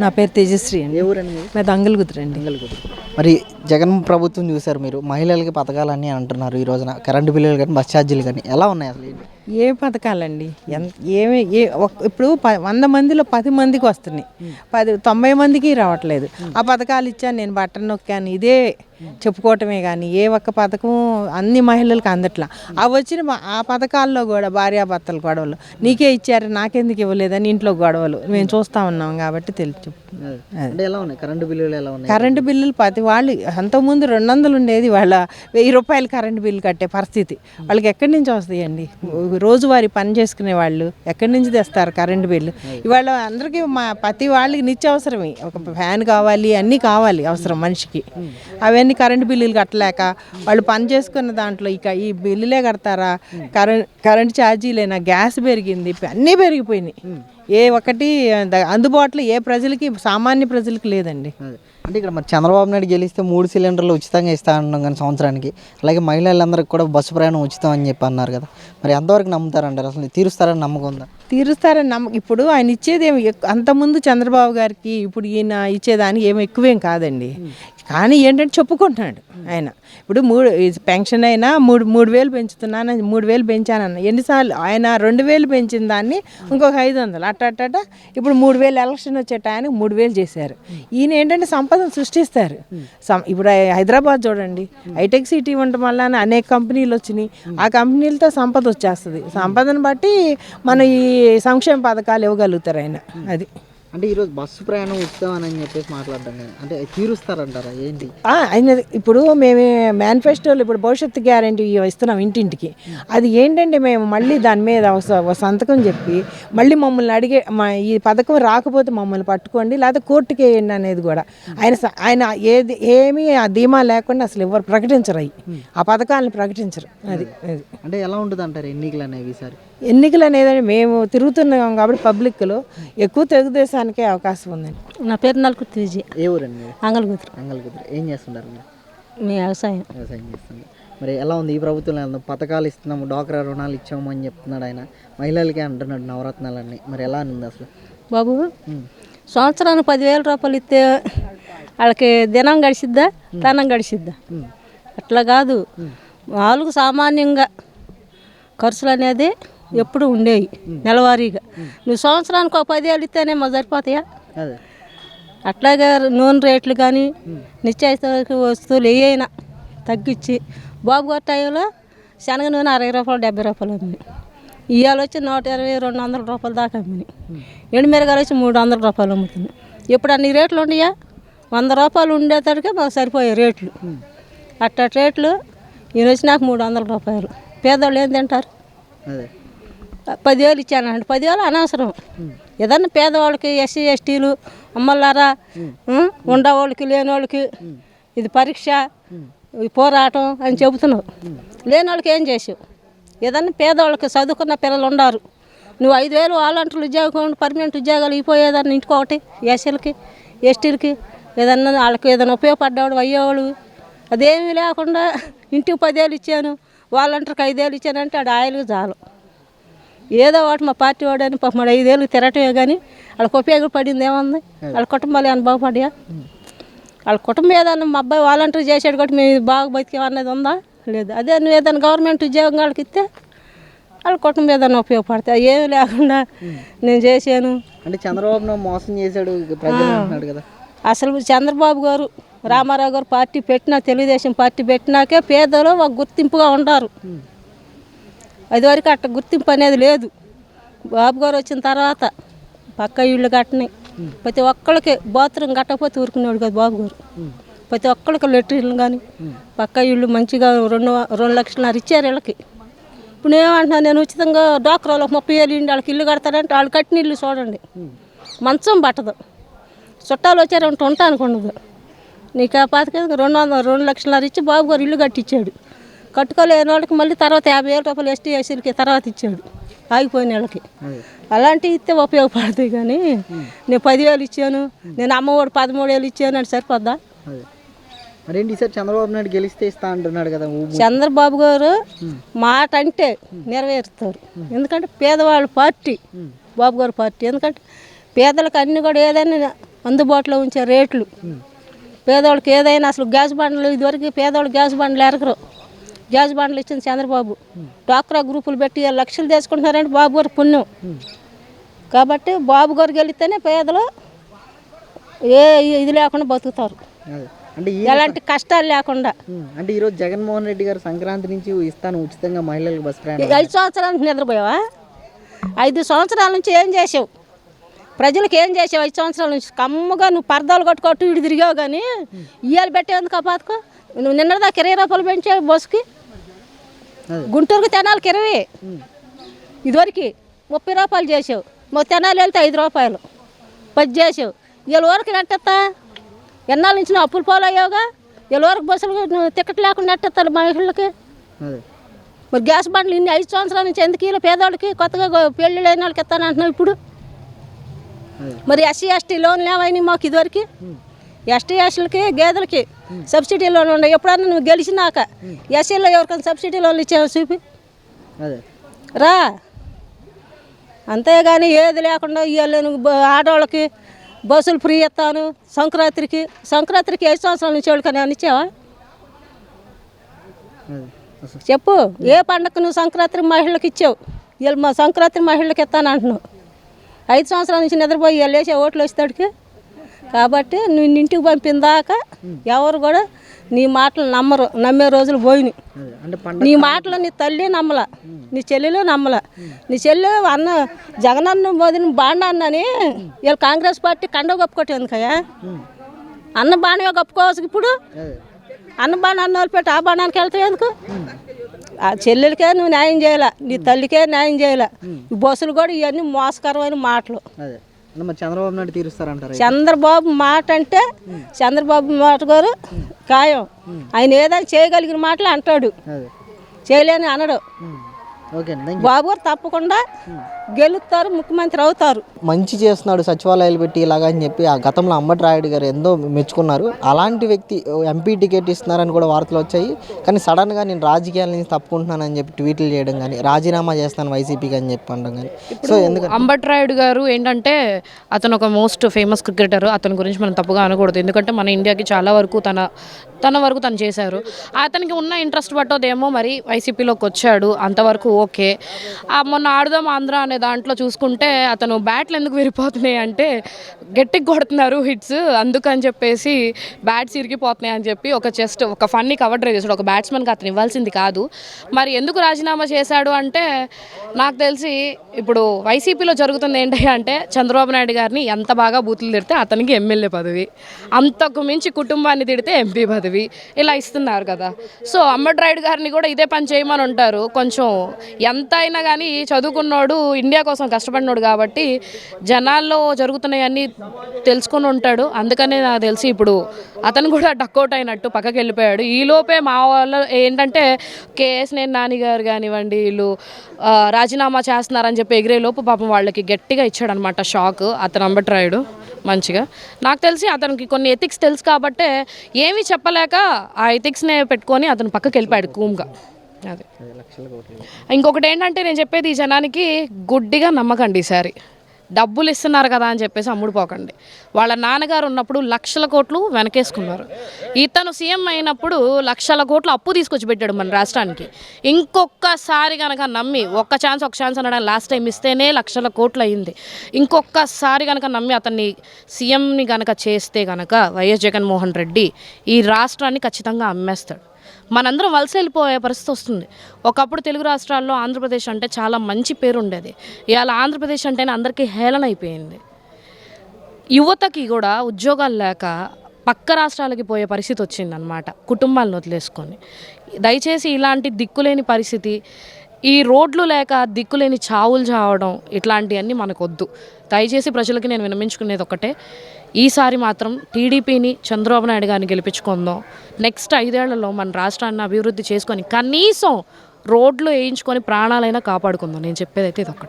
నా పేరు తేజశ్రీ అండి. ఏ ఊరండి మీది? మాది అంగల్గుతురండి మరి జగన్ ప్రభుత్వం చూశారు మీరు మహిళలకి పథకాలన్నీ అంటున్నారు ఈ రోజున కరెంటు బిల్లులు కానీ బస్ ఛార్జీలు కానీ ఎలా ఉన్నాయి అసలు? ఏ పథకాలండి? ఎంత ఏమి ఏ ఇప్పుడు వంద మందిలో పది మందికి వస్తున్నాయి. పది తొంభై మందికి రావట్లేదు. ఆ పథకాలు ఇచ్చాను నేను బట్టన్ నొక్కాను ఇదే చెప్పుకోవటమే కానీ ఏ ఒక్క పథకం అన్ని మహిళలకు అందట్లా. అవి వచ్చిన ఆ పథకాల్లో కూడా భార్యాభర్తల గొడవలు. నీకే ఇచ్చారు నాకెందుకు ఇవ్వలేదని ఇంట్లో గొడవలు. మేము చూస్తూ ఉన్నాం కాబట్టి తెలుసు కరెంటు బిల్లులు ఎలా ఉన్నాయి? కరెంటు బిల్లులు ప్రతి వాళ్ళు అంతకుముందు రెండు వందలు ఉండేది వాళ్ళ వెయ్యి రూపాయలు కరెంటు బిల్లు కట్టే పరిస్థితి. వాళ్ళకి ఎక్కడి నుంచి వస్తాయండి? రోజువారీ పని చేసుకునే వాళ్ళు ఎక్కడి నుంచి తెస్తారు కరెంటు బిల్లు? ఇవాళ అందరికీ మా ప్రతి వాళ్ళకి నిత్యావసరమే. ఒక ఫ్యాన్ కావాలి అన్నీ కావాలి అవసరం మనిషికి. అవన్నీ కరెంటు బిల్లులు కట్టలేక వాళ్ళు పని చేసుకున్న దాంట్లో ఇక ఈ బిల్లులే కడతారా? Current current ఛార్జీలేనా? గ్యాస్ పెరిగింది అన్నీ పెరిగిపోయినాయి. ఏ ఒకటి అందుబాటులో ఏ ప్రజలకి సామాన్య ప్రజలకి లేదండి. అంటే ఇక్కడ మరి చంద్రబాబు నాయుడు గెలిస్తే మూడు సిలిండర్లు ఉచితంగా ఇస్తా అన్నాం కానీ సంవత్సరానికి. అలాగే మహిళలందరికీ కూడా బస్సు ప్రయాణం ఉచితం అని చెప్పి అన్నారు కదా. మరి ఎంతవరకు నమ్ముతారంటారు? అసలు తీరుస్తారని నమ్మకం ఉందా? తీరుస్తారని నమ్మ ఇప్పుడు ఆయన ఇచ్చేది ఏమి అంతకుముందు చంద్రబాబు గారికి ఇప్పుడు ఈయన ఇచ్చేదానికి ఏమి ఎక్కువేం కాదండి. కానీ ఏంటంటే చెప్పుకుంటున్నాడు ఆయన. ఇప్పుడు మూడు పెన్షన్ అయినా మూడు మూడు వేలు పెంచుతున్నాను మూడు వేలు పెంచానన్న. ఎన్నిసార్లు ఆయన రెండు వేలు పెంచిన దాన్ని ఇంకొక ఐదు వందలు. అట్ట అట్ట అట్ట. ఇప్పుడు మూడు వేలు ఎలక్షన్ వచ్చే టైంకి మూడు వేలు చేశారు. ఈయన ఏంటంటే సంపదను సృష్టిస్తారు. ఇప్పుడు హైదరాబాద్ చూడండి. హైటెక్ సిటీ ఉండటం వల్ల అనేక కంపెనీలు వచ్చినాయి. ఆ కంపెనీలతో సంపద వచ్చేస్తుంది. సంపదను బట్టి మన ఈ సంక్షేమ పథకాలు ఇవ్వగలుగుతారు ఆయన. అది. అంటే ఈరోజు బస్సు ప్రయాణం ఉచితం అని చెప్పేసి మాట్లాడడం అంటే తీరుస్తారంటారా? ఏంటి? ఆయన ఇప్పుడు మేము మేనిఫెస్టోలు ఇప్పుడు భవిష్యత్తు గ్యారంటీ ఇస్తున్నాం ఇంటింటికి. అది ఏంటంటే మేము మళ్ళీ దాని మీద సంతకం చెప్పి మళ్ళీ మమ్మల్ని అడిగే మా ఈ పథకం రాకపోతే మమ్మల్ని పట్టుకోండి లేకపోతే కోర్టుకి వేయండి అనేది కూడా. ఆయన ఆయన ఏది ఏమీ ఆ ధీమా లేకుండా అసలు ఎవరు ప్రకటించరు అవి ఆ పథకాలను ప్రకటించరు. అది అది. అంటే ఎలా ఉంటుంది అంటారు ఎన్నికలు అనేవి ఈసారి? ఎన్నికలు అనేది మేము తిరుగుతున్నాం కాబట్టి పబ్లిక్లో ఎక్కువ తెలుగుదేశానికే అవకాశం ఉందండి. నా పేరు నలుకుర్తి విజయ ఏ ఊరండి? అంగలగుతురు అంగల్కుదురు ఏం చేస్తుంటారు మీరు? మీ వ్యవసాయం. వ్యవసాయం చేస్తున్నారు మరి ఎలా ఉంది ఈ ప్రభుత్వం? పథకాలు ఇస్తున్నాము డాక్రా రుణాలు ఇచ్చాము అని చెప్తున్నాడు ఆయన. మహిళలకే అంటున్నాడు నవరత్నాలన్నీ. మరి ఎలా ఉంది అసలు? బాబు సంవత్సరానికి పదివేల రూపాయలు ఇస్తే వాళ్ళకి దినం గడిచిద్దా తనం గడిచిద్దా? అట్లా కాదు. మామూలుగా సామాన్యంగా ఖర్చులు అనేది ఎప్పుడు ఉండేవి నెలవారీగా. నువ్వు సంవత్సరానికి ఒక పదివేలు ఇస్తేనే మా సరిపోతాయా? అట్లాగే నూనె రేట్లు కానీ నిత్యావసర వస్తువులు ఏవైనా తగ్గించి బాబు గారి టైంలో శనగ నూనె అరవై రూపాయలు డెబ్బై రూపాయలు అమ్మినాయి. ఇవాళ వచ్చి నూట ఇరవై రెండు వందల రూపాయల దాకా అమ్మినాయి. ఎండుమిరగాయలు వచ్చి మూడు వందల రూపాయలు అమ్ముతున్నాయి. ఇప్పుడు అన్ని రేట్లు ఉన్నాయా? వంద రూపాయలు ఉండేసరికి మాకు సరిపోయే రేట్లు. అట్ట రేట్లు ఈయన వచ్చి నాకు మూడు వందల రూపాయలు. పేదవాళ్ళు ఏం తింటారు? అదే. పదివేలు ఇచ్చానండి పదివేలు అనవసరం. ఏదన్నా పేదవాళ్ళకి ఎస్సీ ఎస్టీలు అమ్మలారా ఉండవాళ్ళకి లేని వాళ్ళకి ఇది పరీక్ష ఇది పోరాటం అని చెబుతున్నావు లేని వాళ్ళకి ఏం చేసావు? ఏదన్నా పేదవాళ్ళకి చదువుకున్న పిల్లలు ఉండారు నువ్వు ఐదు వేలు వాలంటీర్లు ఉద్యోగం పర్మనెంట్ ఉద్యోగాలు ఇపోయేదాన్ని ఇంటికొకటి ఎస్సీలకి ఎస్టీలకి ఏదన్నా వాళ్ళకి ఏదైనా ఉపయోగపడ్డవాడు అయ్యేవాడు. అదేమీ లేకుండా ఇంటికి పదేళ్ళు ఇచ్చాను వాలంటీర్కి ఐదేళ్ళు ఇచ్చానంటే ఆడ ఆయలు చాలు. ఏదో ఒకటి మా పార్టీ వాడని పాపం మరి ఐదేళ్ళు తిరగటమే కానీ వాళ్ళకి ఉపయోగపడింది ఏముంది? వాళ్ళ కుటుంబాలు ఏమైనా బాగుపడ్డా వాళ్ళ కుటుంబం ఏదన్నా మా అబ్బాయి వాలంటీర్ చేసాడు కాబట్టి మేము బాగా బతికాం అన్నది ఉందా? లేదు. అదే నువ్వు ఏదైనా గవర్నమెంట్ ఉద్యోగం వాళ్ళకి ఇస్తే వాళ్ళ కుటుంబం ఏదైనా ఉపయోగపడతాయి. ఏమీ లేకుండా నేను చేశాను. అంటే చంద్రబాబు మోసం చేశాడు కదా. అసలు చంద్రబాబు గారు రామారావు గారు పార్టీ పెట్టినా తెలుగుదేశం పార్టీ పెట్టినాకే పేదలు ఒక గుర్తింపుగా ఉంటారు. అది వరకు అట్ట గుర్తింపు అనేది లేదు. బాబు గారు వచ్చిన తర్వాత పక్క ఇళ్ళు కట్టని ప్రతి ఒక్కళ్ళకి బాత్రూమ్ కట్టకపోతే ఊరుకునేవాడు కదా బాబు గారు. ప్రతి ఒక్కళ్ళకి లెట్రిన్లు కానీ పక్క ఇళ్ళు మంచిగా రెండు రెండు లక్షలున్నర ఇచ్చారు వీళ్ళకి. ఇప్పుడు ఏమంటున్నా నేను ఉచితంగా డాక్రాలకు ముప్పై వేలు ఇండి వాళ్ళకి ఇల్లు కడతారంటే వాళ్ళు కట్టిన ఇల్లు చూడండి. మంచం పట్టదు. చుట్టాలు వచ్చారంటే ఉంటా అనుకున్నది నీకు ఆ పాతకి రెండు వందల రెండు లక్షలున్నర ఇచ్చి బాబు గారు ఇల్లు కట్టించాడు. కట్టుకోలేని వాళ్ళకి మళ్ళీ తర్వాత యాభై వేల రూపాయలు ఎస్టీ ఎస్సీలకి తర్వాత ఇచ్చాడు. ఆగిపోయిన వాళ్ళకి. అలాంటివి ఇస్తే ఉపయోగపడతాయి కానీ నేను పదివేలు ఇచ్చాను. నేను అమ్మఒడి పదమూడు వేలు ఇచ్చాను అంటే సరిపోద్దా? మరేంటి చంద్రబాబు నాయుడు గెలిస్తే ఇస్తా అంటున్నాడు కదా చంద్రబాబు గారు మాట అంటే నెరవేరుస్తారు ఎందుకంటే పేదవాళ్ళ పార్టీ బాబు గారి పార్టీ. ఎందుకంటే పేదలకు అన్ని కూడా ఏదైనా అందుబాటులో ఉంచే రేట్లు. పేదవాళ్ళకి ఏదైనా అసలు గ్యాస్ బండ్లు ఇదివరకు పేదవాళ్ళు గ్యాస్ బండ్లు ఎరగరు. గ్యాస్ బండ్లు ఇచ్చింది చంద్రబాబు. డాక్రా గ్రూపులు పెట్టి లక్షలు తీసుకుంటున్నారంటే బాబు గారి పుణ్యం. కాబట్టి బాబు గారికి వెళితేనే పేదలు ఏ ఇది లేకుండా బతుకుతారు. అంటే ఎలాంటి కష్టాలు లేకుండా. అంటే ఈరోజు జగన్మోహన్ రెడ్డి గారు సంక్రాంతి నుంచి ఇస్తాను ఉచితంగా మహిళలకు బస్ ప్రయాణం ఐదు సంవత్సరాల నుంచి నిద్రపోయావా? ఐదు సంవత్సరాల నుంచి ఏం చేసావు? ప్రజలకు ఏం చేసావు ఐదు సంవత్సరాల నుంచి? కమ్మగా నువ్వు పరదాలు కట్టుకోట్టు ఇటు తిరిగావు కానీ ఇయ్యాలు పెట్టేందుకు ఆ పథకం నువ్వు నిన్నదాకా ఇరవై రూపాయలు పెంచావు బస్సుకి. గుంటూరుకు తెనాలకి ఇరవై. ఇదివరకు ముప్పై రూపాయలు చేసావు. మా తెనాలి వెళ్తే ఐదు రూపాయలు. పది చేసావు. వీళ్ళ వరకు నెట్టెత్తా? ఎన్నాళ్ళ నుంచి అప్పులు పోలయ్యావుగా? వీళ్ళ వరకు బస్సులు టికెట్ లేకుండా నెట్టెత్తాలి మహిళలకి మరి గ్యాస్ బండ్లు ఇన్ని ఐదు సంవత్సరాల నుంచి ఎందుకు ఇలా పేదవాళ్ళకి కొత్తగా పెళ్ళి లేని వాళ్ళకి ఇస్తాను అంటున్నావు ఇప్పుడు. మరి ఎస్సీ ఎస్టీ లోన్లు ఏమైనాయి మాకు ఇదివరకు? ఎస్టీ ఎస్టీలకి గేదెలకి సబ్సిడీ లోన్లు ఉన్నాయి. ఎప్పుడన్నా నువ్వు గెలిచినాక ఎస్సీలో ఎవరికైనా సబ్సిడీ లోన్లు ఇచ్చావు చూపి? రా. అంతేగాని ఏది లేకుండా బ- ఆడవాళ్ళకి బస్సులు ఫ్రీ ఇస్తాను సంక్రాంతికి సంక్రాంతికి ఐదు సంవత్సరాల నుంచి వాళ్ళకి నేను ఇచ్చావా? అదే. అసలు. చెప్పు ఏ పండగకు నువ్వు సంక్రాంతి మహిళలకు ఇచ్చావు? వీళ్ళు మా సంక్రాంతి మహిళలకు ఇస్తాను అంటున్నావు ఐదు సంవత్సరాల నుంచి నిద్రపోయి వీళ్ళు వేసే ఓట్లు వేస్తాడికి కాబట్టి నువ్వు ఇంటికి పంపిన దాకా ఎవరు కూడా నీ మాటలు నమ్మరు. నమ్మే రోజులు పోయినాయి. నీ మాటలు నీ తల్లి నమ్మల. నీ చెల్లెలు నమ్మల. నీ చెల్లె అన్న జగనన్న వదిన బాండా అన్నని వీళ్ళు కాంగ్రెస్ పార్టీ కండ కప్పుకోవటం ఎందుకయ్యా అన్న బాణమే కప్పుకోవచ్చు ఇప్పుడు. అన్న బాణ అన్న వాళ్ళు పెట్టి ఆ బాణానికి వెళ్తావు ఎందుకు? ఆ చెల్లెలకే నువ్వు న్యాయం చేయాల? నీ తల్లికే న్యాయం చేయాల? ఈ బస్సులు కూడా ఇవన్నీ మోసకరమైన మాటలు. చంద్రబాబు నాయుడు తీరుస్తారంటారా చంద్రబాబు మాట అంటే చంద్రబాబు మాట గారు ఖాయం. ఆయన ఏదైనా చేయగలిగిన మాటలు అంటాడు. చేయలేని అనడు. బాబు గారు తప్పకుండా గెలుస్తారు ముఖ్యమంత్రి అవుతారు. మంచి చేస్తున్నాడు సచివాలయాలు పెట్టి ఇలాగా అని చెప్పి ఆ గతంలో అంబటి రాయుడు గారు ఎంతో మెచ్చుకున్నారు. అలాంటి వ్యక్తి ఎంపీ టికెట్ ఇస్తున్నారని కూడా వార్తలు వచ్చాయి. కానీ సడన్గా నేను రాజకీయాల నుంచి తప్పుకుంటున్నానని చెప్పి ట్వీట్లు చేయడం కానీ రాజీనామా చేస్తాను వైసీపీకి అని చెప్పి అనడం కానీ. సో ఎందుకంటే అంబట్ రాయుడు గారు ఏంటంటే అతను ఒక మోస్ట్ ఫేమస్ క్రికెటర్. అతని గురించి మనం తప్పుగా అనకూడదు. ఎందుకంటే మన ఇండియాకి చాలా వరకు తన తన వరకు తను చేశారు. అతనికి ఉన్న ఇంట్రెస్ట్ పట్టోదేమో మరి వైసీపీలోకి వచ్చాడు. అంతవరకు ఓకే. మొన్న ఆడుదాం ఆంధ్ర అనే దాంట్లో చూసుకుంటే అతను బ్యాట్లు ఎందుకు విరిపోతున్నాయి అంటే గట్టికి కొడుతున్నారు హిట్స్. అందుకని చెప్పేసి బ్యాట్స్ ఇరిగిపోతున్నాయి అని చెప్పి ఒక జస్ట్ ఒక ఫన్నీ కవర్ డ్రైవ్ చేశాడు. ఒక బ్యాట్స్మెన్కి అతను ఇవ్వాల్సింది కాదు. మరి ఎందుకు రాజీనామా చేశాడు అంటే నాకు తెలిసి ఇప్పుడు వైసీపీలో జరుగుతుంది ఏంటి అంటే చంద్రబాబు నాయుడు గారిని ఎంత బాగా బూతులు తిడితే అతనికి ఎమ్మెల్యే పదవి. అంతకు మించి కుటుంబాన్ని తిడితే ఎంపీ పదవి. ఇలా ఇస్తున్నారు కదా. సో అమ్మడ్రాయుడు గారిని కూడా ఇదే పని చేయమని ఉంటారు. కొంచెం ఎంత అయినా కానీ చదువుకున్నోడు ఇండియా కోసం కష్టపడినోడు కాబట్టి జనాల్లో జరుగుతున్నాయన్నీ తెలుసుకొని ఉంటాడు. అందుకనే నాకు తెలిసి ఇప్పుడు అతను కూడా డక్అవుట్ అయినట్టు పక్కకి వెళ్ళిపోయాడు. ఈలోపే మా వాళ్ళు ఏంటంటే కేఎస్ నేను నాని గారు కానివ్వండి వీళ్ళు రాజీనామా చేస్తున్నారని చెప్పి ఎగిరే లోపు పాపం వాళ్ళకి గట్టిగా ఇచ్చాడనమాట షాక్ అతను అంబట్రాయుడు మంచిగా. నాకు తెలిసి అతనికి కొన్ని ఎథిక్స్ తెలుసు కాబట్టే ఏమీ చెప్పలేక ఆ ఎథిక్స్నే పెట్టుకొని అతను పక్కకి వెళ్ళిపోయాడు కూమ్గా. అది. ఇంకొకటి ఏంటంటే నేను చెప్పేది ఈ జనానికి గుడ్డిగా నమ్మకండి ఈసారి. డబ్బులు ఇస్తున్నారు కదా అని చెప్పేసి అమ్ముడుపోకండి వాళ్ళ నాన్నగారు ఉన్నప్పుడు లక్షల కోట్లు వెనకేసుకున్నారు. ఇతను సీఎం అయినప్పుడు లక్షల కోట్లు అప్పు తీసుకొచ్చి పెట్టాడు మన రాష్ట్రానికి. ఇంకొకసారి కనుక నమ్మి ఒక్క ఛాన్స్ ఒక ఛాన్స్ అనడం లాస్ట్ టైం ఇస్తేనే లక్షల కోట్లు అయింది. ఇంకొకసారి కనుక నమ్మి అతన్ని సీఎంని కనుక చేస్తే కనుక వైఎస్ జగన్మోహన్ రెడ్డి ఈ రాష్ట్రాన్ని ఖచ్చితంగా అమ్మేస్తాడు. మనందరం వలస వెళ్ళిపోయే పరిస్థితి వస్తుంది. ఒకప్పుడు తెలుగు రాష్ట్రాల్లో ఆంధ్రప్రదేశ్ అంటే చాలా మంచి పేరు ఉండేది. ఇవాళ ఆంధ్రప్రదేశ్ అంటేనే అందరికీ హేళన అయిపోయింది. యువతకి కూడా ఉద్యోగాలు లేక పక్క రాష్ట్రాలకి పోయే పరిస్థితి వచ్చిందనమాట కుటుంబాలను వదిలేసుకొని. దయచేసి ఇలాంటి దిక్కులేని పరిస్థితి ఈ రోడ్లు లేక దిక్కులేని చావులు చావడం ఇట్లాంటివన్నీ మనకొద్దు. దయచేసి ప్రజలకి నేను వినమించుకునేది ఒకటే ఈసారి మాత్రం టీడీపీని చంద్రబాబు నాయుడు గారిని గెలిపించుకుందాం. నెక్స్ట్ ఐదేళ్ళలో మన రాష్ట్రాన్ని అభివృద్ధి చేసుకొని కనీసం రోడ్లు వేయించుకొని ప్రాణాలైనా కాపాడుకుందాం. నేను చెప్పేది అయితే ఇది ఒకటి